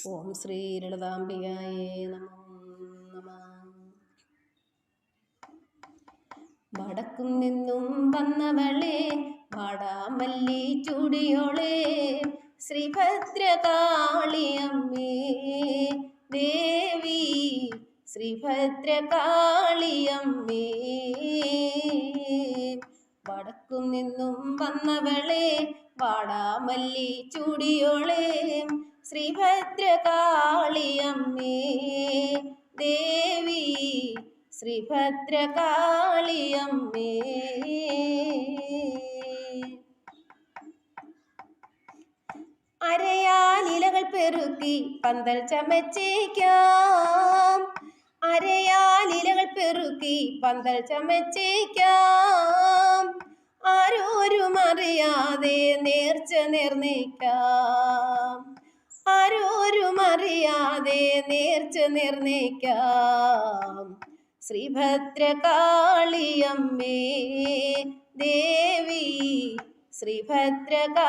ഓം ശ്രീ ലളിതാംബികായേ നമോ. വടക്കും നിന്നും വന്നവളെ വാടാമല്ലി ചൂടിയോളെ ശ്രീഭദ്രകാളിയമ്മേ ദേവി ശ്രീഭദ്രകാളിയമ്മേ വടക്കും നിന്നും വന്നവളെ വാടാമല്ലി ചൂടിയോളെ ശ്രീഭദ്രകാളിയമ്മേ. ദേവി ശ്രീഭദ്രകാളിയമ്മേ. അരയാലിലകൾ പെറുക്കി പന്തൽ ചമച്ചേക്കാം. അരയാലിലകൾ പെറുക്കി പന്തൽ ചമച്ചേക്കാം. ആരോരും അറിയാതെ നേർച്ച നിർണയിക്കാം ആരോരും അറിയാതെ നേർച്ച നിർണയിക്കാം. ശ്രീഭദ്രകാളിയമ്മേ ദേവി ശ്രീഭദ്രകാളിയമ്മേ.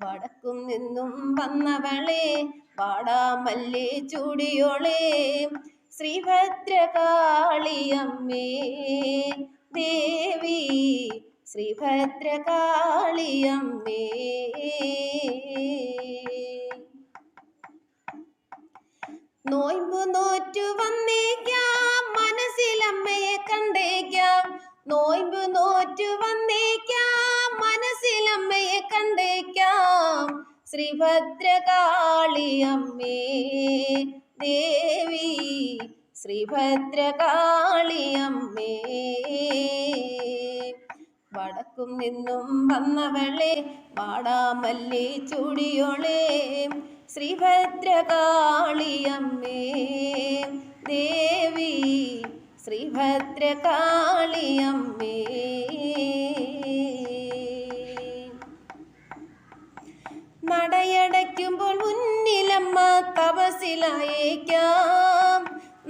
വടക്കും നിന്നും വന്നവളെ പാടാമല്ലേ ചൂടിയോളെ. ശ്രീഭദ്രകാളിയമ്മേ ദേവി ശ്രീഭദ്രകാളിയമ്മേ. നോയ്മ്പു നോറ്റു വന്നേക്കാം മനസ്സിലമ്മയെ കണ്ടേക്കാം. നോയ്മ്പു നോറ്റു വന്നേക്കാം മനസ്സിലമ്മയെ കണ്ടേക്കാം. ശ്രീഭദ്രകാളിയമ്മേ ദേവി ശ്രീഭദ്രകാളിയമ്മേ. വടക്കും നിന്നും വന്നവളെ വാടാമല്ലി ചൂടിയോളെ. ശ്രീഭദ്രകാളിയമ്മേ ദേവി ശ്രീഭദ്രകാളിയമ്മേ. നടയടയ്ക്കുമ്പോൾ മുന്നിലമ്മ തപസിലായേക്കാം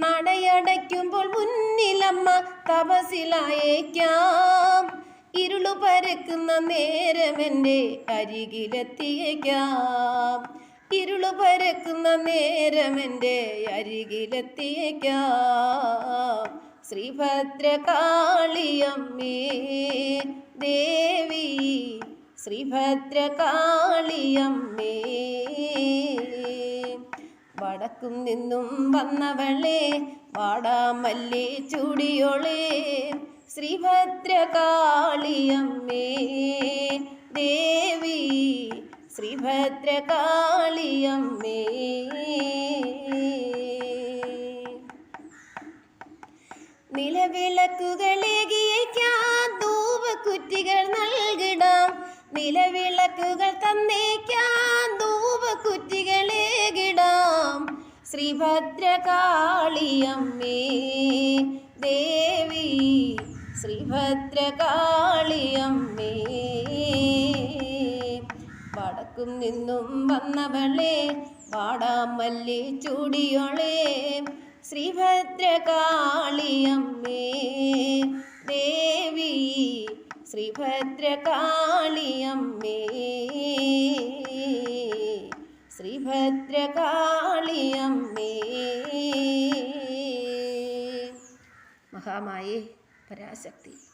നടയടയ്ക്കുമ്പോൾ മുന്നിലമ്മ തപസിലായേക്കാം ഇരുളു പരക്കുന്ന നേരമെന്റെ അരികിലെത്തിയേക്കാം. ഇരുളു പരക്കുന്ന നേരമെന്റെ അരികിലെത്തിയേക്കാം. ശ്രീഭദ്രകാളിയമ്മേ ദേവി ശ്രീഭദ്രകാളിയമ്മേ. വടക്കും നിന്നും വന്നവളെ വാടാമല്ലേ ചൂടിയോളെ ശ്രീഭദ്രകാളിയമ്മേ ദേവി ശ്രീഭദ്രകാളിയമ്മേ. നിലവിളക്കുകളേകിയേക്കാം ധൂപക്കുറ്റികൾ നൽകിടാം. നിലവിളക്കുകൾ തന്നേക്കാം ധൂപക്കുറ്റികളേകിടാം ശ്രീഭദ്രകാളിയമ്മേ ദേവി ശ്രീഭദ്രകാളിയമ്മേ. വടക്കും നിന്നും വന്നവളെ വാടാമല്ലി ചൂടിയോളെ. ശ്രീഭദ്രകാളിയമ്മേ ദേവി ശ്രീഭദ്രകാളിയമ്മേ. ശ്രീഭദ്രകാളിയമ്മേ. മഹാമായേ. प्रयास शक्ति